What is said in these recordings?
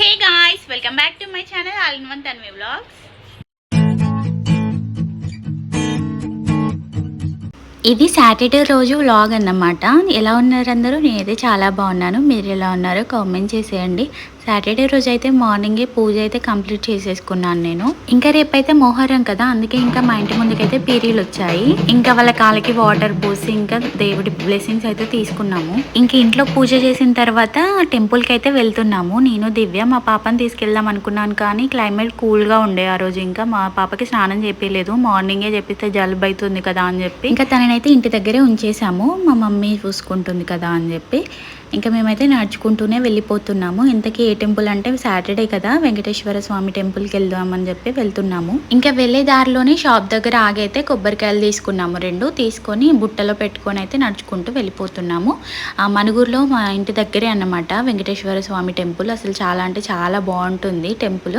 Hey guys welcome back to my channel all in one Tanvi vlogs. ఇది Saturday రోజు vlog అన్నమాట. ఎలా ఉన్నారు అందరూ? నేనైతే చాలా బాగున్నాను. మీరు ఎలా ఉన్నారో? కామెంట్ చేసేయండి. సాటర్డే రోజు అయితే మార్నింగే పూజ అయితే కంప్లీట్ చేసేసుకున్నాను నేను. ఇంకా రేపైతే మొహరం కదా అందుకే ఇంకా మా ఇంటి ముందుకైతే పీరీలు వచ్చాయి. ఇంకా వాళ్ళ కాళ్ళకి వాటర్ పోసి ఇంకా దేవుడి బ్లెస్సింగ్స్ అయితే తీసుకున్నాము. ఇంకా ఇంట్లో పూజ చేసిన తర్వాత టెంపుల్కి అయితే వెళ్తున్నాము. నేను దివ్య మా పాపని తీసుకెళ్దాం అనుకున్నాను కానీ క్లైమేట్ కూల్గా ఉండే ఆ రోజు. ఇంకా మా పాపకి స్నానం చెప్పలేదు మార్నింగే చెప్పిస్తే జలుబు అవుతుంది కదా అని చెప్పి. ఇంకా తననైతే ఇంటి దగ్గరే ఉంచేసాము మా మమ్మీ చూసుకుంటుంది కదా అని చెప్పి. ఇంకా మేమైతే నడుచుకుంటూనే వెళ్ళిపోతున్నాము. ఇంతకీ ఏ టెంపుల్ అంటే సాటర్డే కదా వెంకటేశ్వర స్వామి టెంపుల్కి వెళ్దామని చెప్పి వెళ్తున్నాము. ఇంకా వెళ్ళే దారిలోనే షాప్ దగ్గర ఆగైతే కొబ్బరికాయలు తీసుకున్నాము రెండు తీసుకొని బుట్టలో పెట్టుకొని అయితే నడుచుకుంటూ వెళ్ళిపోతున్నాము. ఆ మనుగురులో మా ఇంటి దగ్గరే అన్నమాట వెంకటేశ్వర స్వామి టెంపుల్. అసలు చాలా అంటే చాలా బాగుంటుంది టెంపుల్.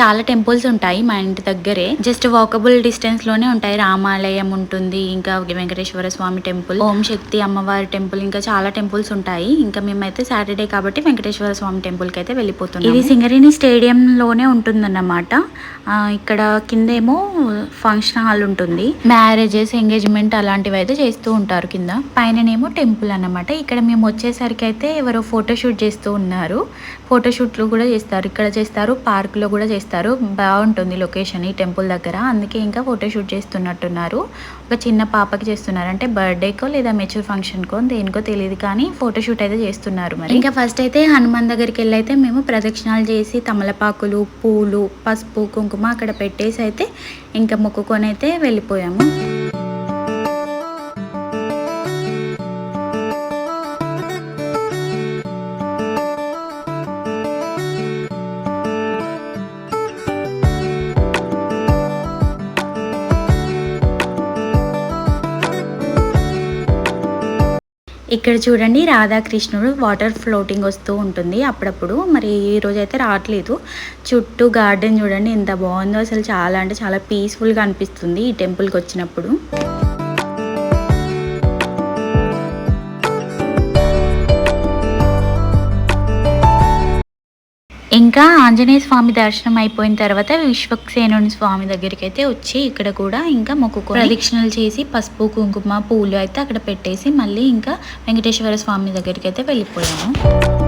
చాలా టెంపుల్స్ ఉంటాయి మా ఇంటి దగ్గరే. జస్ట్ వాకబుల్ డిస్టెన్స్లోనే ఉంటాయి. రామాలయం ఉంటుంది ఇంకా వెంకటేశ్వర స్వామి టెంపుల్ ఓం శక్తి అమ్మవారి టెంపుల్ ఇంకా చాలా టెంపుల్స్ ఉంటాయి. ఇంకా మేమైతే సాటర్డే కాబట్టి వెంకటేశ్వర స్వామి టెంపుల్కి అయితే వెళ్ళిపోతున్నాం ఇది సింగరేణి స్టేడియం లోనే ఉంటుందన్నమాట ఇక్కడ కిందేమో ఫంక్షన్ హాల్ ఉంటుంది. మ్యారేజెస్ ఎంగేజ్మెంట్ అలాంటివి అయితే చేస్తూ ఉంటారు కింద. పైననేమో టెంపుల్ అన్నమాట. ఇక్కడ మేము వచ్చేసరికి అయితే ఎవరో ఫోటోషూట్ చేస్తూ ఉన్నారు. ఫోటోషూట్లు కూడా చేస్తారు. ఇక్కడ చేస్తారు పార్క్లో కూడా చేస్తారు. బాగుంటుంది లొకేషన్ ఈ టెంపుల్ దగ్గర. అందుకే ఇంకా ఫోటోషూట్ చేస్తున్నట్టున్నారు. ఒక చిన్న పాపకి చేస్తున్నారు. అంటే బర్త్డేకో లేదా మెచ్యూర్ ఫంక్షన్కో దేనికో తెలియదు కానీ ఫోటోషూట్ అయితే చేస్తున్నారు మరి? ఇంకా ఫస్ట్ అయితే హనుమాన్ దగ్గరికి వెళ్ళి అయితే మేము ప్రదక్షిణాలు చేసి తమలపాకులు పూలు పసుపు కుంకుమ అక్కడ పెట్టేసి అయితే ఇంకా మొక్కుకొని అయితే వెళ్ళిపోయాము. ఇక్కడ చూడండి రాధాకృష్ణుడు వాటర్ ఫ్లోటింగ్ వస్తూ ఉంటుంది అప్పుడప్పుడు. మరి ఈ రోజు అయితే రావట్లేదు. చుట్టూ గార్డెన్ చూడండి ఎంత బాగుందో. అసలు చాలా అంటే చాలా పీస్ఫుల్గా అనిపిస్తుంది ఈ టెంపుల్కి వచ్చినప్పుడు. ఇంకా ఆంజనేయ స్వామి దర్శనం అయిపోయిన తర్వాత విశ్వక్సేనుని స్వామి దగ్గరికి అయితే వచ్చి ఇక్కడ కూడా ఇంకా మొక్కుకొని ప్రదక్షిణలు చేసి పసుపు కుంకుమ పూలు అయితే అక్కడ పెట్టేసి మళ్ళీ ఇంకా వెంకటేశ్వర స్వామి దగ్గరికి అయితే వెళ్ళిపోయాము.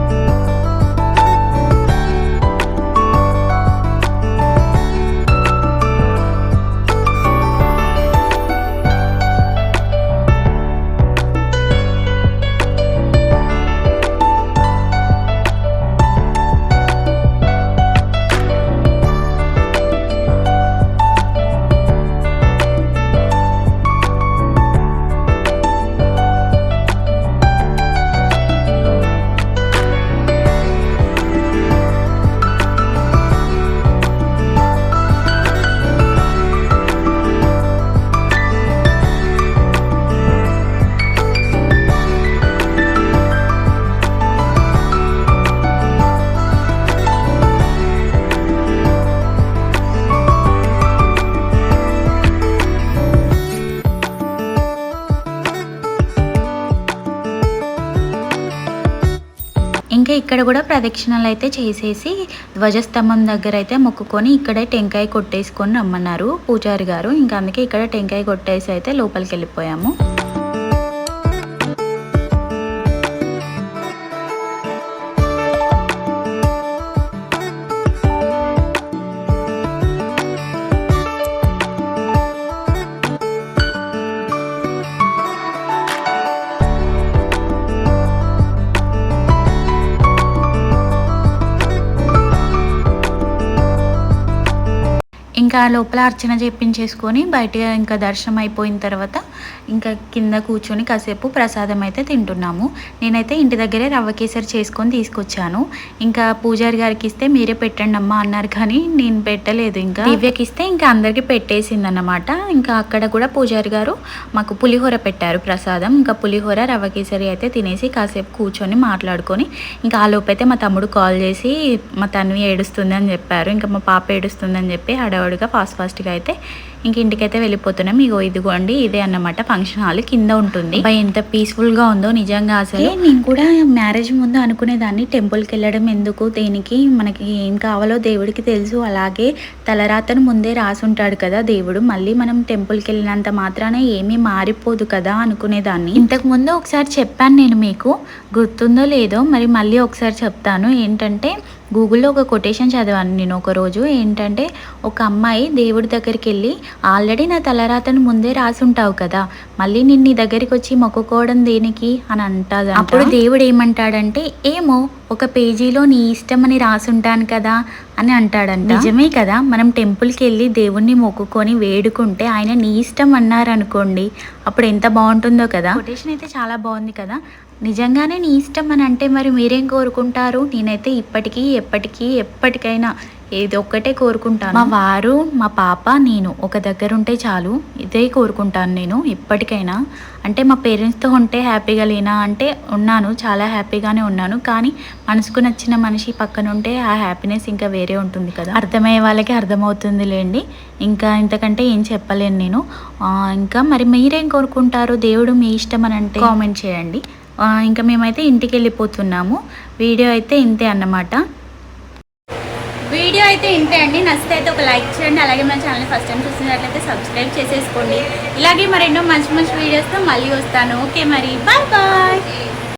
ఇక్కడ కూడా ప్రదక్షిణలు అయితే చేసేసి ధ్వజస్తంభం దగ్గర అయితే మొక్కుకొని ఇక్కడే టెంకాయ కొట్టేసుకొని రమ్మన్నారు పూజారి గారు. ఇంకా అందుకే ఇక్కడ టెంకాయ కొట్టేసి అయితే లోపలికి వెళ్ళిపోయాము. ఇంకా లోపల అర్చన చేపించేసుకొని బయట ఇంకా దర్శనం అయిపోయిన తర్వాత ఇంకా కింద కూర్చొని కాసేపు ప్రసాదం అయితే తింటున్నాము. నేనైతే ఇంటి దగ్గరే రవ్వ కేసరి చేసుకొని తీసుకొచ్చాను. ఇంకా పూజారి గారికి ఇస్తే మీరే పెట్టండి అమ్మా అన్నారు కానీ నేను పెట్టలేదు ఇంకా. దివ్యకి ఇస్తే ఇంకా అందరికీ పెట్టేసింది అన్నమాట ఇంకా అక్కడ కూడా పూజారి గారు మాకు పులిహోర పెట్టారు ప్రసాదం. ఇంకా పులిహోర రవ్వ కేసరి అయితే తినేసి కాసేపు కూర్చొని మాట్లాడుకొని ఇంకా ఆ లోపు అయితే మా తమ్ముడు కాల్ చేసి మా తన్వి ఏడుస్తుంది అని చెప్పారు. ఇంకా మా పాప ఏడుస్తుంది అని చెప్పి హడావుడిగా ఫాస్ట్ ఫాస్ట్గా అయితే ఇంక ఇంటికైతే వెళ్ళిపోతున్నాం. ఇగో ఇదిగోండి ఇదే అన్నమాట ఫంక్షన్ హాల్ కింద ఉంటుంది. ఎంత పీస్ఫుల్గా ఉందో నిజంగా అసలు. నేను కూడా మ్యారేజ్ ముందు అనుకునేదాన్ని. టెంపుల్కి వెళ్ళడం ఎందుకు దేనికి మనకి ఏం కావాలో దేవుడికి తెలుసు. అలాగే తలరాతను ముందే రాసుంటాడు కదా దేవుడు. మళ్ళీ మనం టెంపుల్కి వెళ్ళినంత మాత్రాన ఏమీ మారిపోదు కదా అనుకునేదాన్ని. ఇంతకు ముందు ఒకసారి చెప్పాను నేను మీకు. గుర్తుందో లేదో మరి మళ్ళీ ఒకసారి చెప్తాను. ఏంటంటే గూగుల్లో ఒక కొటేషన్ చదివాను నేను ఒకరోజు. ఏంటంటే ఒక అమ్మాయి దేవుడి దగ్గరికి వెళ్ళి ఆల్రెడీ నా తలరాతను ముందే రాసుంటావు కదా మళ్ళీ నేను నీ దగ్గరికి వచ్చి మొక్కుకోవడం దేనికి అని అంటాది అప్పుడు దేవుడు ఏమంటాడంటే ఏమో ఒక పేజీలో నీ ఇష్టం అని రాసుంటాను కదా అని అంటాడంట. నిజమే కదా మనం టెంపుల్కి వెళ్ళి దేవుణ్ణి మొక్కుకొని వేడుకుంటే ఆయన నీ ఇష్టం అన్నారనుకోండి అప్పుడు ఎంత బాగుంటుందో కదా. కొటేషన్ అయితే చాలా బాగుంది కదా. నిజంగానే నీ ఇష్టం అని అంటే మరి మీరేం కోరుకుంటారు? నేనైతే ఇప్పటికీ ఎప్పటికీ ఎప్పటికైనా ఏది ఒక్కటే కోరుకుంటాను. మా వారు మా పాప నేను ఒక దగ్గర ఉంటే చాలు. ఇదే కోరుకుంటాను నేను ఇప్పటికైనా అంటే మా పేరెంట్స్తో ఉంటే హ్యాపీగా లేనా అంటే ఉన్నాను చాలా హ్యాపీగానే ఉన్నాను. కానీ మనసుకు నచ్చిన మనిషి పక్కన ఉంటే ఆ హ్యాపీనెస్ ఇంకా వేరే ఉంటుంది కదా. అర్థమయ్యే వాళ్ళకి అర్థమవుతుంది లేండి. ఇంకా ఇంతకంటే ఏం చెప్పలేను నేను. ఇంకా మరి మీరేం కోరుకుంటారు? దేవుడు మీ ఇష్టం అని అంటే కామెంట్ చేయండి. ఇంకా మేమైతే ఇంటికి వెళ్ళిపోతున్నాము వీడియో అయితే ఇంతే అన్నమాట. వీడియో అయితే ఇంతే అండి. నచ్చితే అయితే ఒక లైక్ చేయండి. అలాగే మన ఛానల్ ఫస్ట్ టైం చూసినట్లయితే సబ్స్క్రైబ్ చేసేసుకోండి. ఇలాగే మరెన్నో మంచి మంచి వీడియోస్తో మళ్ళీ వస్తాను. ఓకే మరి. Bye bye.